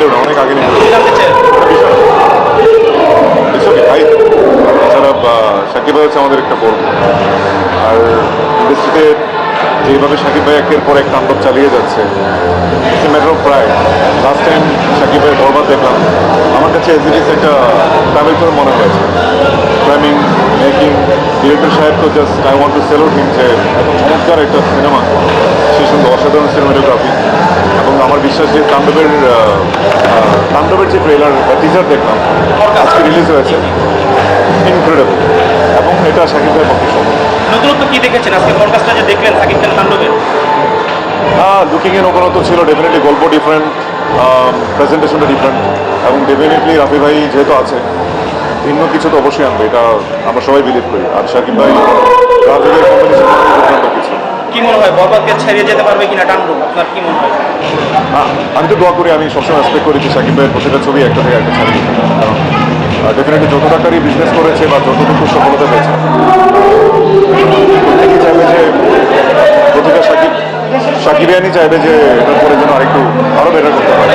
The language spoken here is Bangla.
ছিল না অনেক আগে ভাই এছাড়া সাকিব ভাই হচ্ছে আমাদের একটা গর্ব আর ইন্ডাস্ট্রিতে যেভাবে সাকিব ভাই একের পর এক তাণ্ডব চালিয়ে যাচ্ছে it's matter of pride last time Shakib ভাই বরবাদ দেখলাম, আমার কাছে এজ ইট একটা ট্রাভেল করে মনে হয়েছে। ফ্রেমিং মেকিং ডিরেক্টর তো just I want to salute him যে এত চমৎকার একটা সিনেমা সেই সঙ্গে অসাধারণ সিনেমাটোগ্রাফি বিশ্বাস যে তাণ্ডবের তাণ্ডবের যে ট্রেলার বা টিজার দেখলাম আজকে রিলিজ হয়েছে ইনক্রেডিবল এবং এটা সাকিব ভাইয়ের পক্ষে সম্ভব নতুনত্ব কি দেখেছেন? আজকে পডকাস্টটা যে দেখলেন সাকিব খান তাণ্ডবের? হ্যাঁ লুকিং এ তো ছিল ডেফিনেটলি গল্প ডিফারেন্ট প্রেজেন্টেশনটা ডিফারেন্ট এবং ডেফিনেটলি রাফি ভাই যেহেতু আছে ভিন্ন কিছু তো অবশ্যই আনবে এটা আমরা সবাই বিলিভ করি। আর সাকিব ভাই রাফি ভাই কম্বিনেশন কিছু। কি মনে হয় বরবাদকে ছাড়িয়ে যেতে পারবে কিনা তাণ্ডব আপনার কি মনে হ্যাঁ, আমি তো দোয়া করি, আমি সবসময় এক্সপেক্ট করি যে সাকিব ভাইয়ের প্রতিটা ছবি একটা থেকে একটা হবে। কারণ ডেফিনেটলি যত টাকারই বিজনেস করেছে বা যতটুকু সফলতা পেয়েছে প্রত্যেকে চাইবে যে প্রতিটা সাকিব সাকিবিয়ানি চাইবে যে এটার পরে যেন আরেকটু আরও বেটার করতে পারে